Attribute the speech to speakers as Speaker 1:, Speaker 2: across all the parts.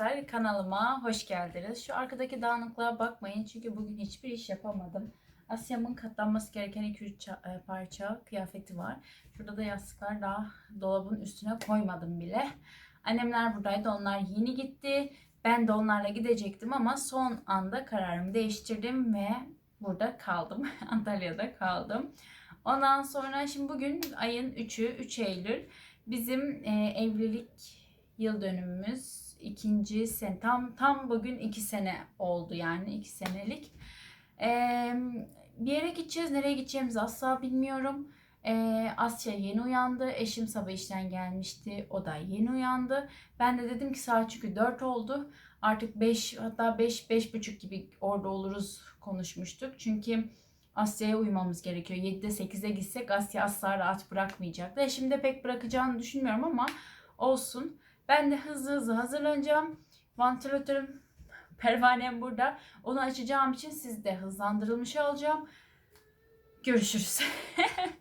Speaker 1: Arkadaşlar, kanalıma hoş geldiniz. Şu arkadaki dağınıklığa bakmayın çünkü bugün hiçbir iş yapamadım. Asya'mın katlanması gereken 2-3 e, parça kıyafeti var. Şurada da yastıklar daha dolabın üstüne koymadım bile. Annemler buradaydı, onlar yeni gitti. Ben de onlarla gidecektim ama son anda kararımı değiştirdim ve burada kaldım. Antalya'da kaldım. Ondan sonra şimdi bugün ayın 3'ü, 3 Eylül. Bizim e, evlilik yıl dönümümüz ikinci sene tam tam bugün iki sene oldu yani iki senelik. Ee, bir yere gideceğiz. Nereye gideceğimizi asla bilmiyorum. Ee, Asya yeni uyandı. Eşim sabah işten gelmişti. O da yeni uyandı. Ben de dedim ki saat çünkü 4 oldu. Artık 5 hatta 5 beş, buçuk gibi orada oluruz konuşmuştuk. Çünkü Asya'ya uymamız gerekiyor. 7'de 8'de gitsek Asya asla rahat bırakmayacaktı. Eşim de pek bırakacağını düşünmüyorum ama olsun. Ben de hızlı hızlı hazırlanacağım. Vantilatörüm, pervanem burada. Onu açacağım için sizi de hızlandırılmış alacağım. Görüşürüz.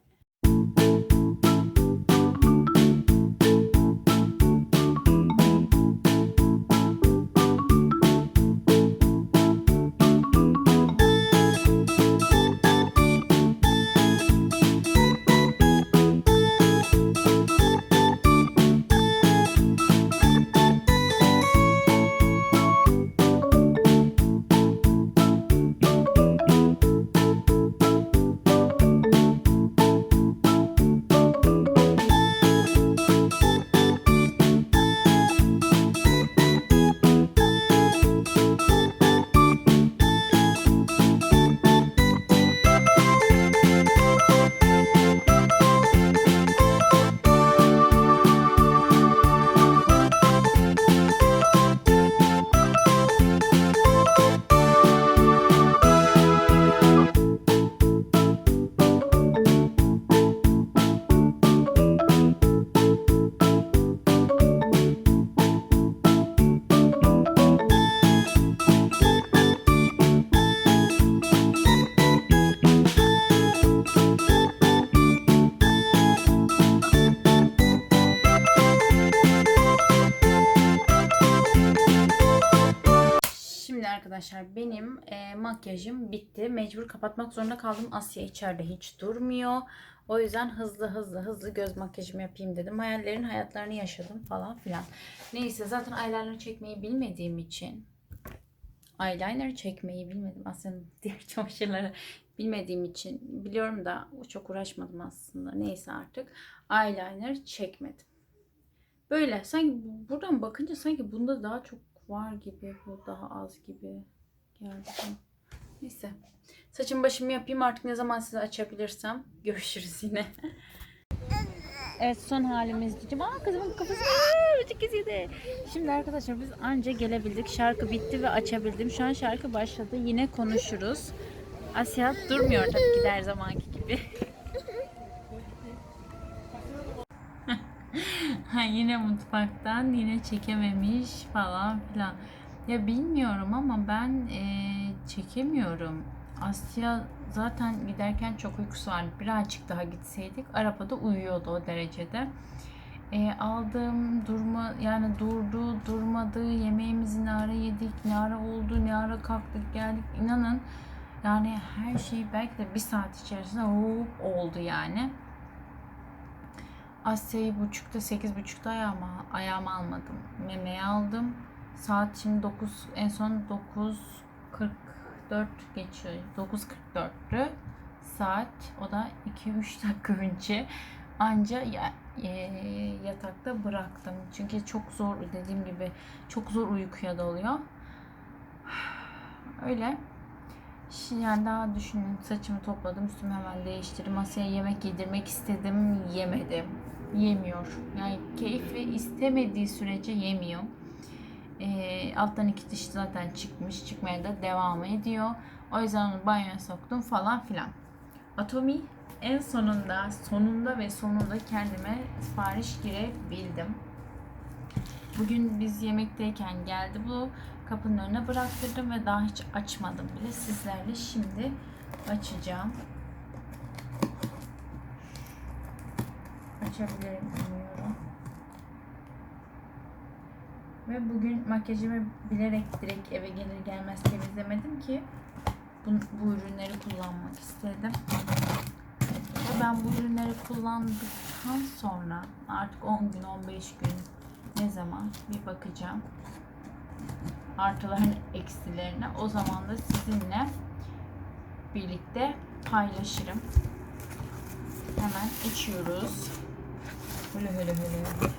Speaker 1: arkadaşlar benim e, makyajım bitti. Mecbur kapatmak zorunda kaldım. Asya içeride hiç durmuyor. O yüzden hızlı hızlı hızlı göz makyajımı yapayım dedim. Hayallerin hayatlarını yaşadım falan filan. Neyse zaten eyeliner çekmeyi bilmediğim için eyeliner çekmeyi bilmedim. Asya'nın diğer çamaşırları bilmediğim için biliyorum da çok uğraşmadım aslında. Neyse artık eyeliner çekmedim. Böyle sanki bu- buradan bakınca sanki bunda daha çok var gibi bu daha az gibi geldi. Neyse. Saçımı başımı yapayım artık ne zaman size açabilirsem. Görüşürüz yine. Evet son halimiz diyeceğim. Aa kızımın kafası küçük de. Şimdi arkadaşlar biz anca gelebildik. Şarkı bitti ve açabildim. Şu an şarkı başladı. Yine konuşuruz. Asya durmuyor tabii ki her zamanki gibi. yine mutfaktan yine çekememiş falan filan. Ya bilmiyorum ama ben eee, çekemiyorum. Asya zaten giderken çok uykusu vardı. Birazcık daha gitseydik arabada uyuyordu o derecede. Eee, aldığım durma yani durdu durmadı yemeğimizi ne ara yedik ne ara oldu ne ara kalktık geldik inanın yani her şey belki de bir saat içerisinde hop oldu yani. Asya'yı buçukta, sekiz buçukta ayağıma, ayağıma almadım. Memeye aldım. Saat şimdi 9, en son 9.44 geçiyor. 9.44'tü saat. O da 2-3 dakika önce anca ya, e, yatakta bıraktım. Çünkü çok zor dediğim gibi çok zor uykuya dalıyor. Öyle. Şimdi yani daha düşünün saçımı topladım üstümü hemen değiştirdim. Asya'ya yemek yedirmek istedim yemedim. Yemiyor. Yani keyfi istemediği sürece yemiyor. Ee, alttan iki diş zaten çıkmış. Çıkmaya da devam ediyor. O yüzden onu banyoya soktum falan filan. Atomi en sonunda sonunda ve sonunda kendime sipariş girebildim. Bugün biz yemekteyken geldi bu. Kapının önüne bıraktırdım ve daha hiç açmadım bile. Sizlerle şimdi açacağım. Açabilirim bilmiyorum. Ve bugün makyajımı bilerek direkt eve gelir gelmez temizlemedim ki bu, bu ürünleri kullanmak istedim. Ve ben bu ürünleri kullandıktan sonra artık 10 gün 15 gün ne zaman bir bakacağım. Artıların eksilerine o zaman da sizinle birlikte paylaşırım. Hemen açıyoruz. Höle höle höle.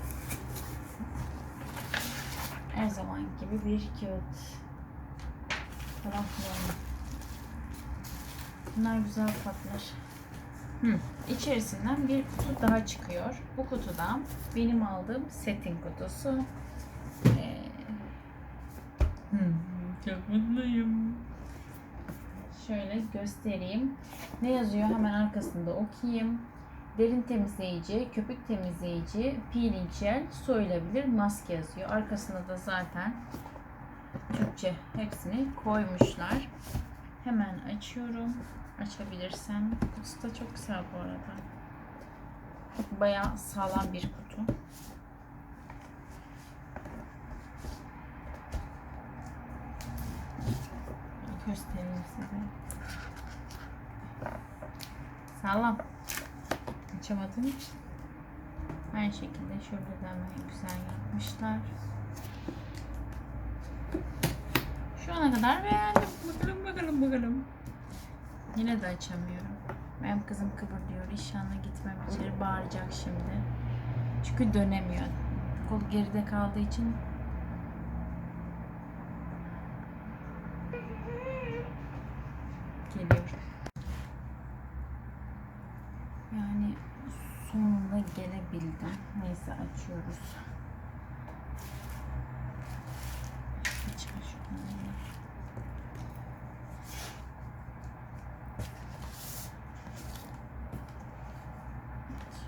Speaker 1: Her zaman gibi bir kağıt. Falan filan. Bunlar güzel patlar. Hı. İçerisinden bir kutu daha çıkıyor. Bu kutudan benim aldığım setting kutusu. Ee, hı, çok mutluyum. Şöyle göstereyim. Ne yazıyor hemen arkasında okuyayım. Derin temizleyici, köpük temizleyici, peeling gel, soyulabilir maske yazıyor. Arkasında da zaten Türkçe hepsini koymuşlar. Hemen açıyorum. Açabilirsem. Kutusu da çok güzel bu arada. Bayağı sağlam bir kutu. Göstereyim size. Sağlam. Açamadım. Aynı şekilde şurada da güzel yapmışlar. Şu ana kadar beğendim. Bakalım bakalım bakalım. Yine de açamıyorum. Benim kızım kıvırıyor. İnşallah gitmem içeri bağıracak şimdi. Çünkü dönemiyor. Kol geride kaldığı için geliyor. Yani gelebildim. Neyse açıyoruz.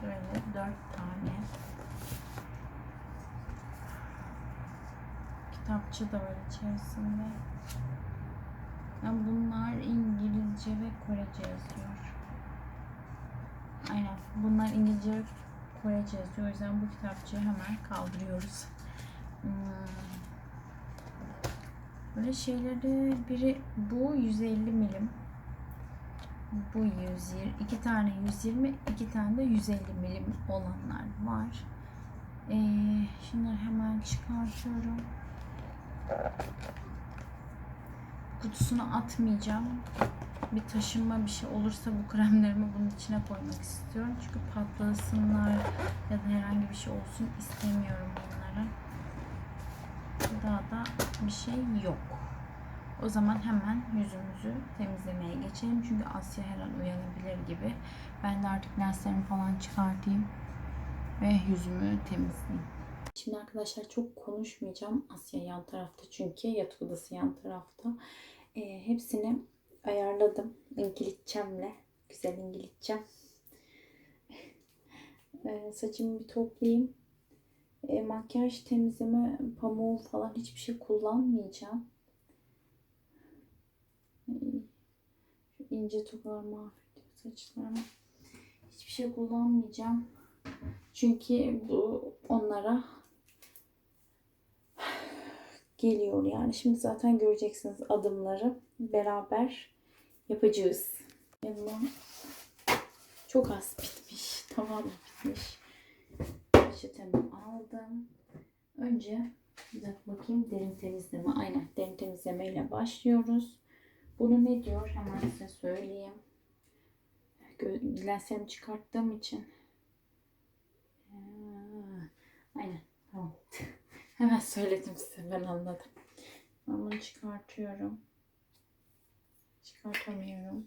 Speaker 1: Şöyle dört tane. Kitapçı da var içerisinde. Yani bunlar İngilizce ve Korece yazıyor. Aynen. Bunlar İngilizce Korece yazıyor. O yüzden bu kitapçığı hemen kaldırıyoruz. Hmm. Böyle şeyleri biri bu 150 milim. Bu 120, iki tane 120, iki tane de 150 milim olanlar var. Ee, şunları hemen çıkartıyorum. Kutusunu atmayacağım. Bir taşınma bir şey olursa bu kremlerimi bunun içine koymak istiyorum. Çünkü patlasınlar ya da herhangi bir şey olsun istemiyorum bunlara. Daha da bir şey yok. O zaman hemen yüzümüzü temizlemeye geçelim. Çünkü Asya her an uyanabilir gibi. Ben de artık lenslerimi falan çıkartayım. Ve yüzümü temizleyeyim. Şimdi arkadaşlar çok konuşmayacağım. Asya yan tarafta çünkü yatak odası yan tarafta. E, hepsini ayarladım İngilizcemle. Güzel İngilizcem. E, saçımı bir toplayayım. E, makyaj temizleme pamuğu falan hiçbir şey kullanmayacağım. Şu ince toplar mahvettim saçlarımı. Hiçbir şey kullanmayacağım. Çünkü bu onlara geliyor yani. Şimdi zaten göreceksiniz adımları. Beraber yapacağız. Yanıma çok az bitmiş. Tamam bitmiş. Peçetemi aldım. Önce bir dakika bakayım derin temizleme. Aynen derin temizleme ile başlıyoruz. Bunu ne diyor? Hemen size söyleyeyim. Lenslerimi çıkarttığım için. Aynen. Hemen söyledim size. Ben anladım. Ben bunu çıkartıyorum. Çıkartamıyorum.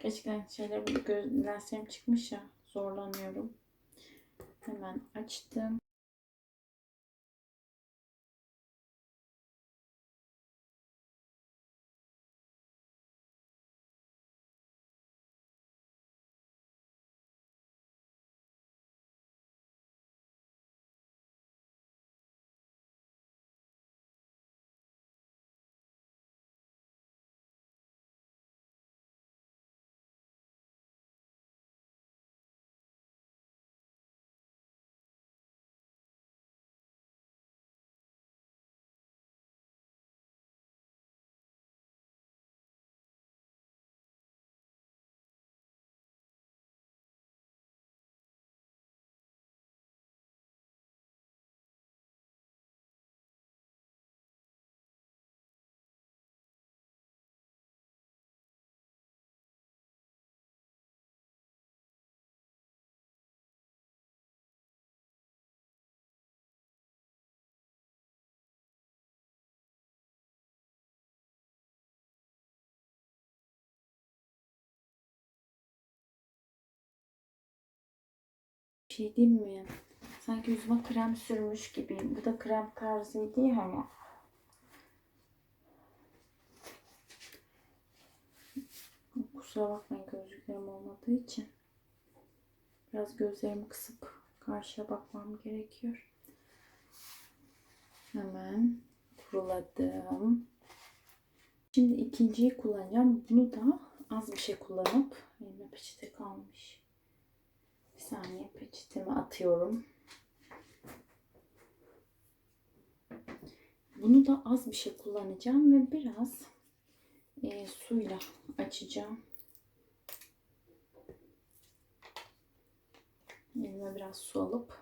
Speaker 1: Gerçekten şeyler lenslerim çıkmış ya. Zorlanıyorum. Hemen açtım. Şey değil mi? Sanki yüzüme krem sürmüş gibi. Bu da krem tarzıydı hani. Kusura bakmayın gözlüklerim olmadığı için. Biraz gözlerimi kısıp karşıya bakmam gerekiyor. Hemen kuruladım. Şimdi ikinciyi kullanacağım. Bunu da az bir şey kullanıp elimde peçete kalmış. Bir saniye peçetemi atıyorum. Bunu da az bir şey kullanacağım ve biraz e, suyla açacağım. Elime biraz su alıp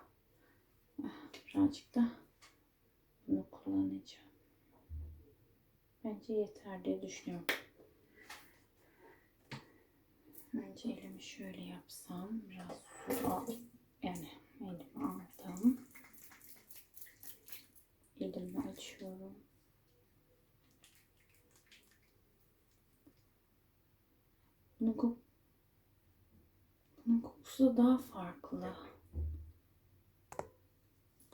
Speaker 1: ah, birazcık da bunu kullanacağım. Bence yeter diye düşünüyorum. Önce elimi şöyle yapsam biraz su al yani elimi aldım. Elimi açıyorum. Bunun, kok Bunun kokusu da daha farklı.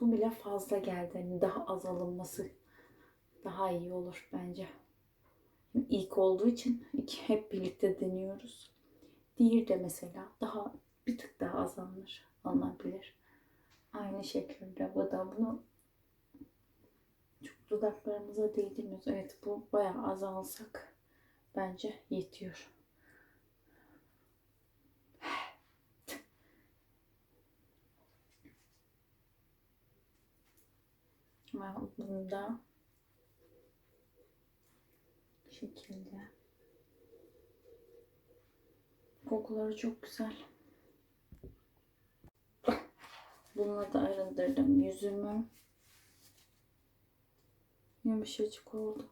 Speaker 1: Bu bile fazla geldi. Hani daha az alınması daha iyi olur bence. İlk olduğu için iki hep birlikte deniyoruz. Diğeri de mesela daha bir tık daha az alınır, alınabilir. Aynı şekilde bu da bunu çok dudaklarımıza değdirmiyoruz. Evet bu bayağı az alsak bence yetiyor. Ben bunu şekilde. Kokuları çok güzel. Bununla da arındırdım yüzümü. Yumuşacık oldu.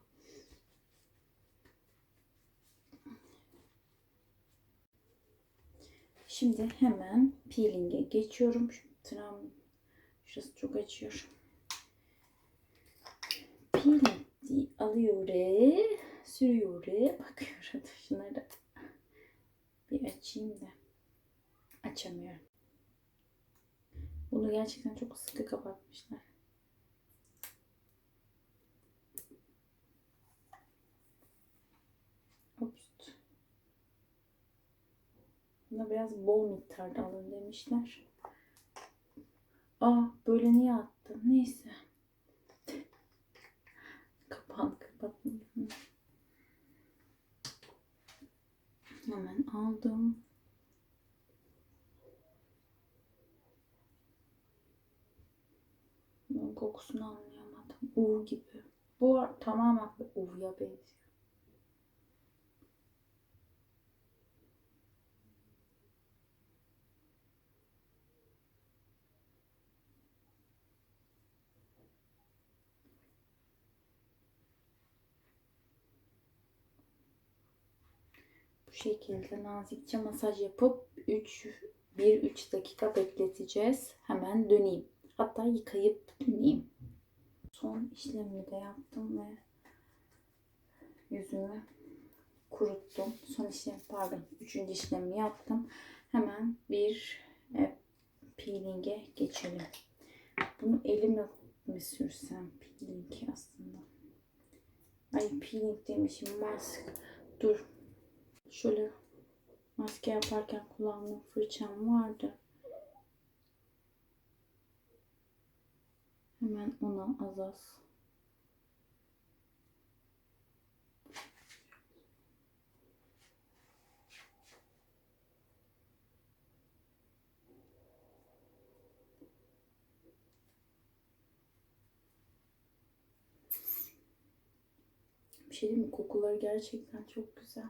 Speaker 1: Şimdi hemen peeling'e geçiyorum. Şu tırnağım şurası çok açıyor. Peeling alıyor, sürüyor, bakıyor şunları. Bir açayım da. Açamıyorum. Bunu gerçekten çok sıkı kapatmışlar. Ups. Buna biraz bol miktarda alın demişler. Aa böyle niye attım? Neyse. Kapağını kapattım. Hemen aldım. Bunun kokusunu anlayamadım. Uğur gibi. Bu tamamen bir uğuya benziyor. Bu şekilde nazikçe masaj yapıp 3 1-3 dakika bekleteceğiz. Hemen döneyim. Hatta yıkayıp döneyim. Son işlemimi de yaptım ve yüzümü kuruttum. Son işlem pardon. Üçüncü işlemi yaptım. Hemen bir e, peeling'e geçelim. Bunu elime mi sürsem peeling aslında. Ay peeling demişim mask. Dur. Şöyle maske yaparken kullandığım fırçam vardı. Hemen ona az az Bir şey değil mi? Kokuları gerçekten çok güzel.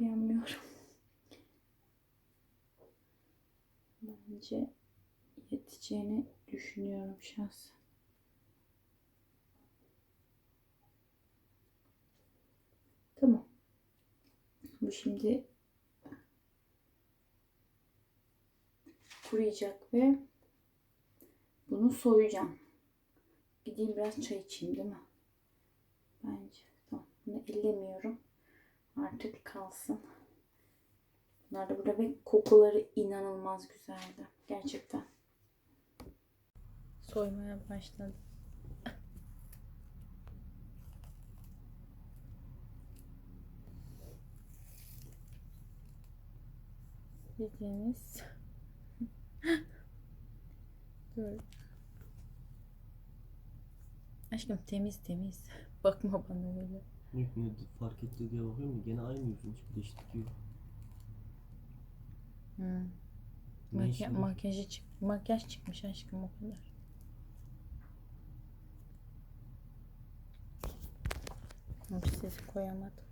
Speaker 1: Kıyamıyorum. Bence yeteceğini düşünüyorum şahsen. Tamam. Bu şimdi kuruyacak ve bunu soyacağım. Gideyim biraz çay içeyim değil mi? Bence. Tamam. Bunu ellemiyorum. Artık kalsın. Bunlar da burada ve kokuları inanılmaz güzeldi. Gerçekten. Soymaya başladım. Bildiğiniz. Dur. Aşkım temiz temiz. Bakma bana öyle.
Speaker 2: Yok ne fark etti diye bakıyorum da gene aynı yüzün hiçbir değişiklik yok.
Speaker 1: Hı.
Speaker 2: Ne
Speaker 1: Makya-
Speaker 2: işin var?
Speaker 1: makyajı çık makyaj çıkmış aşkım o kadar. Hepsi koyamadım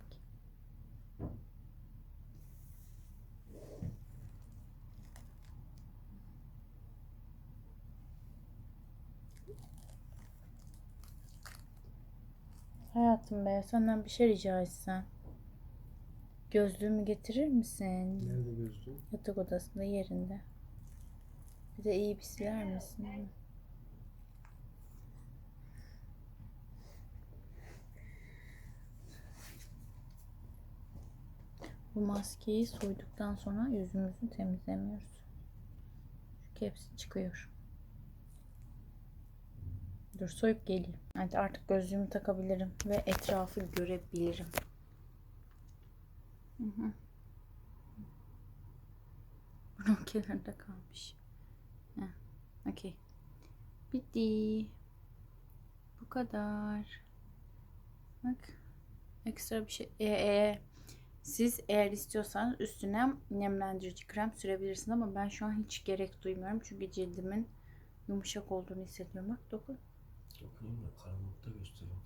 Speaker 1: Hayatım be senden bir şey rica etsem. Gözlüğümü getirir misin?
Speaker 2: Nerede gözlüğün?
Speaker 1: Yatak odasında yerinde. Bir de iyi bir siler misin? Bu maskeyi soyduktan sonra yüzümüzü temizlemiyoruz. Çünkü hepsi çıkıyor. Dur soyup geleyim. Hadi artık gözlüğümü takabilirim ve etrafı görebilirim. Hı hı. Bunun kenarında kalmış. Heh, okey. Bitti. Bu kadar. Bak. Ekstra bir şey. E, e, siz eğer istiyorsanız üstüne nemlendirici krem sürebilirsiniz ama ben şu an hiç gerek duymuyorum. Çünkü cildimin yumuşak olduğunu hissediyorum. Bak dokun.
Speaker 2: Dokunayım da karanlıkta gösteriyorum.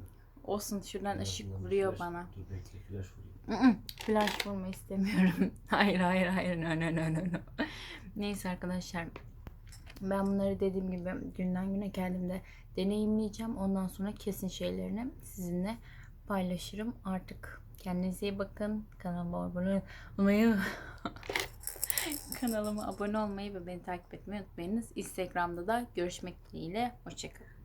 Speaker 1: Olsun şuradan
Speaker 2: En
Speaker 1: ışık vuruyor
Speaker 2: flash-
Speaker 1: bana.
Speaker 2: Dur bekle flash vurayım.
Speaker 1: Mm-mm, Flash vurma istemiyorum. hayır hayır hayır no no no no no. Neyse arkadaşlar. Ben bunları dediğim gibi günden güne kendimde deneyimleyeceğim. Ondan sonra kesin şeylerini sizinle paylaşırım. Artık kendinize iyi bakın. Kanalıma abone olmayı kanalıma abone olmayı ve beni takip etmeyi unutmayınız. Instagram'da da görüşmek dileğiyle. Hoşçakalın.